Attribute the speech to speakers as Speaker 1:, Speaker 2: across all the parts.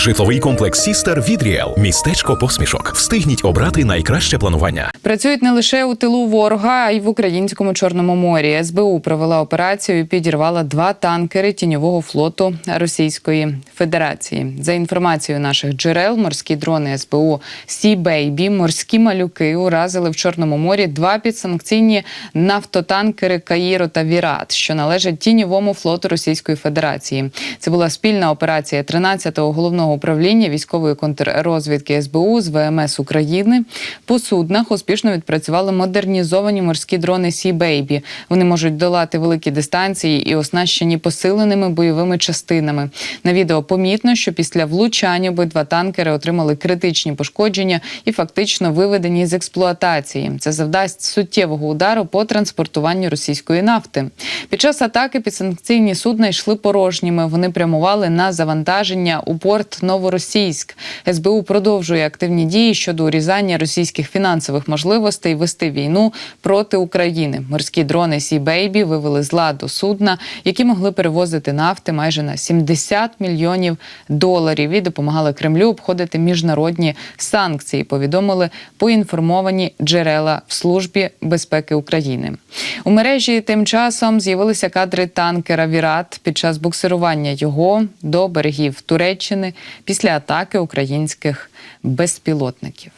Speaker 1: Житловий комплекс Сістер від Ріел. Містечко посмішок. Встигніть обрати найкраще планування.
Speaker 2: Працюють не лише у тилу ворога, а й в українському чорному морі. СБУ провела операцію і підірвала два танкери тіньового флоту Російської Федерації. За інформацією наших джерел, морські дрони СБУ Сі Бейбі, морські малюки уразили в Чорному морі два підсанкційні нафтотанкери Каїро та Вірат, що належать тіньовому флоту Російської Федерації. Це була спільна операція 13-го головного управління військової контррозвідки СБУ з ВМС України. По суднах успішно відпрацювали модернізовані морські дрони Сі Бейбі. Вони можуть долати великі дистанції і оснащені посиленими бойовими частинами. На відео помітно, що після влучання обидва танкери отримали критичні пошкодження і фактично виведені з експлуатації. Це завдасть суттєвого удару по транспортуванню російської нафти. Під час атаки підсанкційні судна йшли порожніми. Вони прямували на завантаження у порт Новоросійськ. СБУ продовжує активні дії щодо урізання російських фінансових можливостей вести війну проти України. Морські дрони Сі Бейбі вивели з ладу судна, які могли перевозити нафти майже на 70 мільйонів доларів і допомагали Кремлю обходити міжнародні санкції. Повідомили поінформовані джерела в службі безпеки України. У мережі тим часом з'явилися кадри танкера Вірат під час буксирування його до берегів Туреччини після атаки українських безпілотників.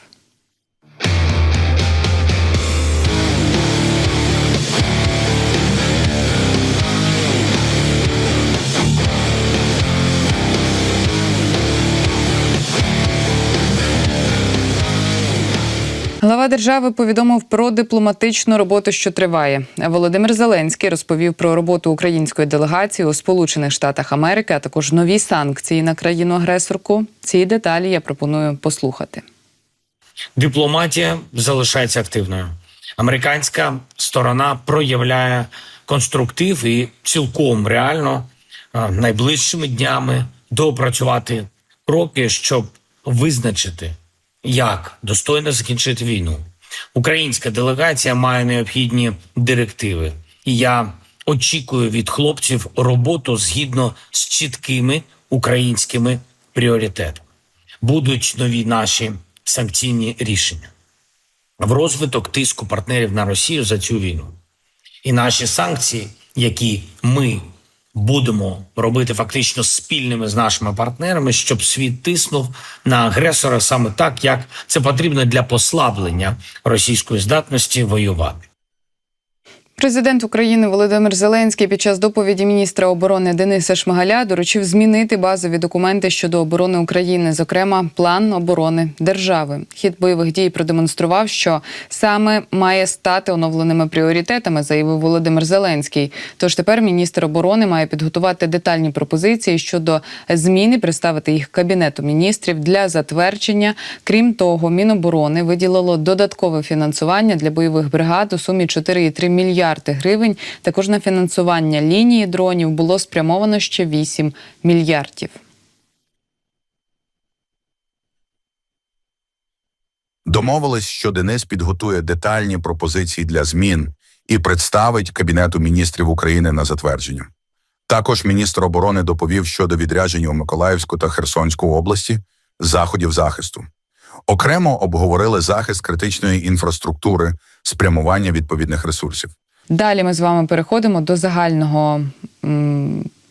Speaker 2: Глава держави повідомив про дипломатичну роботу, що триває. Володимир Зеленський розповів про роботу української делегації у Сполучених Штатах Америки, а також нові санкції на країну-агресорку. Ці деталі я пропоную послухати.
Speaker 3: Дипломатія залишається активною. Американська сторона проявляє конструктив і цілком реально найближчими днями доопрацювати кроки, щоб визначити, як достойно закінчити війну. Українська делегація має необхідні директиви, і я очікую від хлопців роботу згідно з чіткими українськими пріоритетами. Будуть нові наші санкційні рішення в розвиток тиску партнерів на Росію за цю війну. І наші санкції, які ми будемо робити фактично спільними з нашими партнерами, щоб світ тиснув на агресора саме так, як це потрібно для послаблення російської здатності воювати.
Speaker 2: Президент України Володимир Зеленський під час доповіді міністра оборони Дениса Шмигаля доручив змінити базові документи щодо оборони України, зокрема план оборони держави. Хід бойових дій продемонстрував, що саме має стати оновленими пріоритетами, заявив Володимир Зеленський. Тож тепер міністр оборони має підготувати детальні пропозиції щодо зміни, представити їх кабінету міністрів для затвердження. Крім того, Міноборони виділило додаткове фінансування для бойових бригад у сумі 4,3 мільярди гривень. Також на фінансування лінії дронів було спрямовано ще 8 мільярдів.
Speaker 4: Домовились, що Денис підготує детальні пропозиції для змін і представить Кабінету міністрів України на затвердження. Також міністр оборони доповів щодо відрядження у Миколаївську та Херсонську області заходів захисту. Окремо обговорили захист критичної інфраструктури, спрямування відповідних ресурсів.
Speaker 2: Далі ми з вами переходимо до загального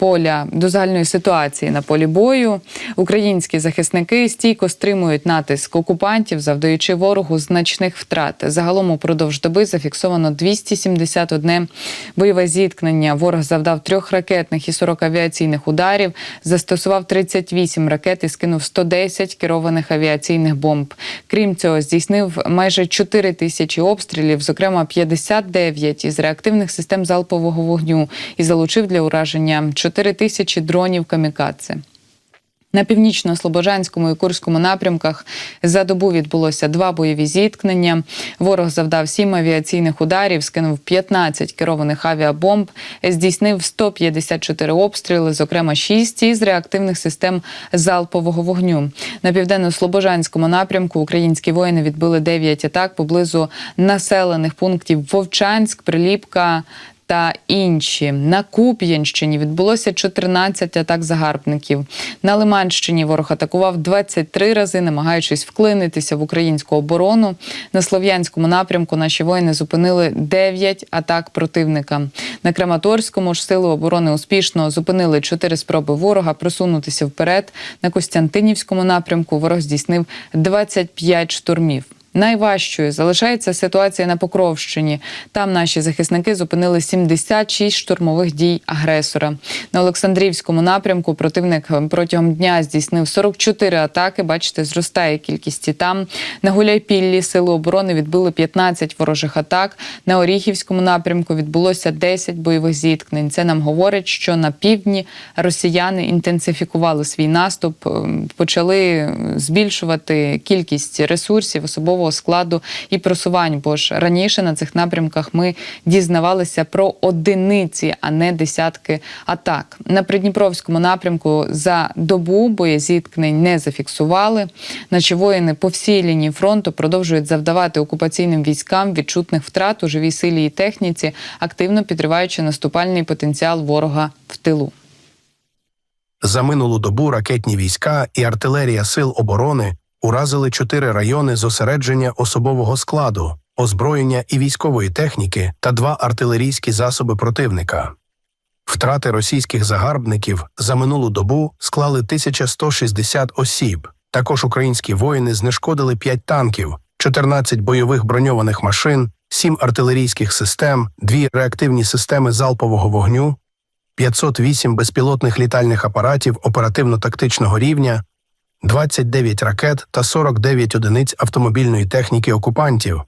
Speaker 2: поля, до загальної ситуації на полі бою. Українські захисники стійко стримують натиск окупантів, завдаючи ворогу значних втрат. Загалом упродовж доби зафіксовано 271 бойове зіткнення. Ворог завдав трьох ракетних і 40 авіаційних ударів, застосував 38 ракет і скинув 110 керованих авіаційних бомб. Крім цього, здійснив майже 4 тисячі обстрілів, зокрема 59 із реактивних систем залпового вогню, і залучив для ураження 4 тисячі дронів камікадзе. На північно-слобожанському і Курському напрямках за добу відбулося два бойові зіткнення. Ворог завдав сім авіаційних ударів, скинув 15 керованих авіабомб, здійснив 154 обстріли, зокрема 6 із реактивних систем залпового вогню. На південно-слобожанському напрямку українські воїни відбили 9 атак поблизу населених пунктів Вовчанськ, Приліпка. Та інші. На Куп'янщині відбулося 14 атак загарбників. На Лиманщині ворог атакував 23 рази, намагаючись вклинитися в українську оборону. На Слов'янському напрямку наші воїни зупинили 9 атак противника. На Краматорському ж сили оборони успішно зупинили 4 спроби ворога просунутися вперед. На Костянтинівському напрямку ворог здійснив 25 штурмів. Найважчою залишається ситуація на Покровщині. Там наші захисники зупинили 76 штурмових дій агресора. На Олександрівському напрямку противник протягом дня здійснив 44 атаки. Бачите, зростає кількість і там. На Гуляйпіллі сили оборони відбили 15 ворожих атак. На Оріхівському напрямку відбулося 10 бойових зіткнень. Це нам говорить, що на півдні росіяни інтенсифікували свій наступ, ем, почали збільшувати кількість ресурсів, особового складу і просувань. Бо ж раніше на цих напрямках ми дізнавалися про одиниці, а не десятки атак. На Придніпровському напрямку за добу боєзіткнень не зафіксували. Наші воїни по всій лінії фронту продовжують завдавати окупаційним військам відчутних втрат у живій силі і техніці, активно підриваючи наступальний потенціал ворога в тилу.
Speaker 5: За минулу добу ракетні війська і артилерія сил оборони уразили чотири райони зосередження особового складу, озброєння і військової техніки та два артилерійські засоби противника. Втрати російських загарбників за минулу добу склали 1160 осіб. Також українські воїни знешкодили 5 танків, 14 бойових броньованих машин, 7 артилерійських систем, 2 реактивні системи залпового вогню, 508 безпілотних літальних апаратів оперативно-тактичного рівня, 29 ракет та 49 одиниць автомобільної техніки окупантів.